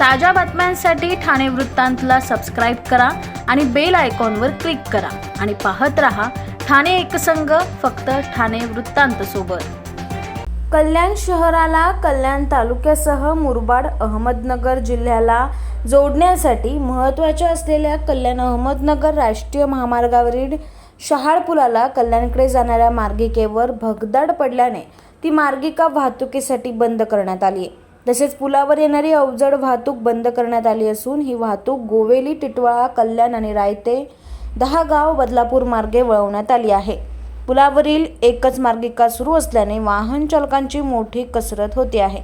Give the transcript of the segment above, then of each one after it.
ताज्या बातम्यांसाठी ठाणे वृत्तांतला सबस्क्राईब करा आणि बेल आयकॉनवर क्लिक करा. आणि पाहत रहा ठाणे एकसंघ फक्त ठाणे वृत्तांत सोबत. कल्याण शहराला कल्याण तालुक्यासह मुरबाड अहमदनगर जिल्ह्याला जोडण्यासाठी महत्त्वाच्या असलेल्या कल्याण अहमदनगर राष्ट्रीय महामार्गावरील शहाळ पुलाला कल्याणकडे जाणाऱ्या मार्गिकेवर भगदाड पडल्याने ती मार्गिका वाहतुकीसाठी बंद करण्यात आली आहे. तसेच पुलावर येणारी अवजड वाहतूक बंद करण्यात आली असून ही वाहतूक गोवेली टिटवाळा कल्याण आणि रायते दहा गाव बदलापूर मार्गे वळवण्यात आली आहे. पुलावरील एकच मार्गिका सुरू असल्याने वाहन चालकांची मोठी कसरत होते आहे.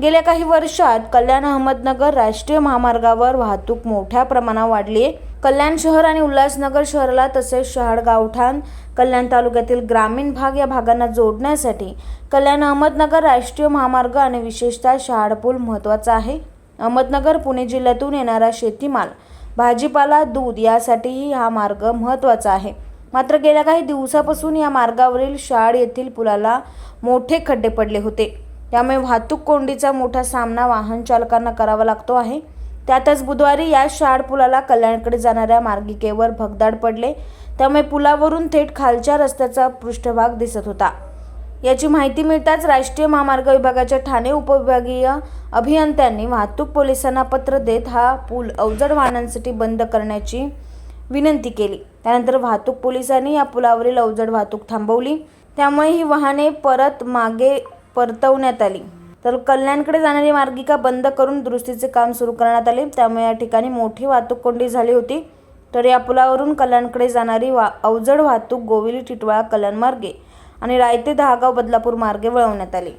गेल्या काही वर्षात कल्याण अहमदनगर राष्ट्रीय महामार्गावर वाहतूक मोठ्या प्रमाणावर वाढली आहे. कल्याण शहर आणि उल्हासनगर शहराला तसेच शहाड गावठाण कल्याण तालुक्यातील ग्रामीण भाग या भागांना जोडण्यासाठी कल्याण अहमदनगर राष्ट्रीय महामार्ग आणि विशेषतः शहाड पूल महत्त्वाचा आहे. अहमदनगर पुणे जिल्ह्यातून येणारा शेतीमाल भाजीपाला दूध यासाठीही हा मार्ग महत्त्वाचा आहे. मात्र गेल्या काही दिवसापासून या मार्गावरील शाळ येथील पुलाला मोठे खड्डे पडले होते. त्यामुळे वाहतूक कोंडीचा मोठा सामना वाहन चालकांना करावा लागतो आहे. त्यातच बुधवारी या शाळ पुलाला कल्याणकडे जाणाऱ्या मार्गिकेवर भगदाड पडले. त्यामुळे पुलावरून थेट खालच्या रस्त्याचा पृष्ठभाग दिसत होता. याची माहिती मिळताच राष्ट्रीय महामार्ग विभागाच्या ठाणे उपविभागीय अभियंत्यांनी वाहतूक पोलिसांना पत्र देत हा पूल अवजड वाहनांसाठी बंद करण्याची विनंती केली. त्यानंतर वाहतूक पोलिसांनी या पुलावरील अवजड वाहतूक थांबवली. त्यामुळे ही वाहने परत मागे परतवण्यात आली. तर कल्याणकडे जाणारी मार्गिका बंद करून दुरुस्तीचे काम सुरू करण्यात आले. त्यामुळे या ठिकाणी मोठी वाहतूक कोंडी झाली होती. तर या पुलावरून कल्याणकडे जाणारी वा अवजड वाहतूक गोविली टिटवाळा कल्याण मार्गे आणि रायते दहागाव बदलापूर मार्गे वळवण्यात आली.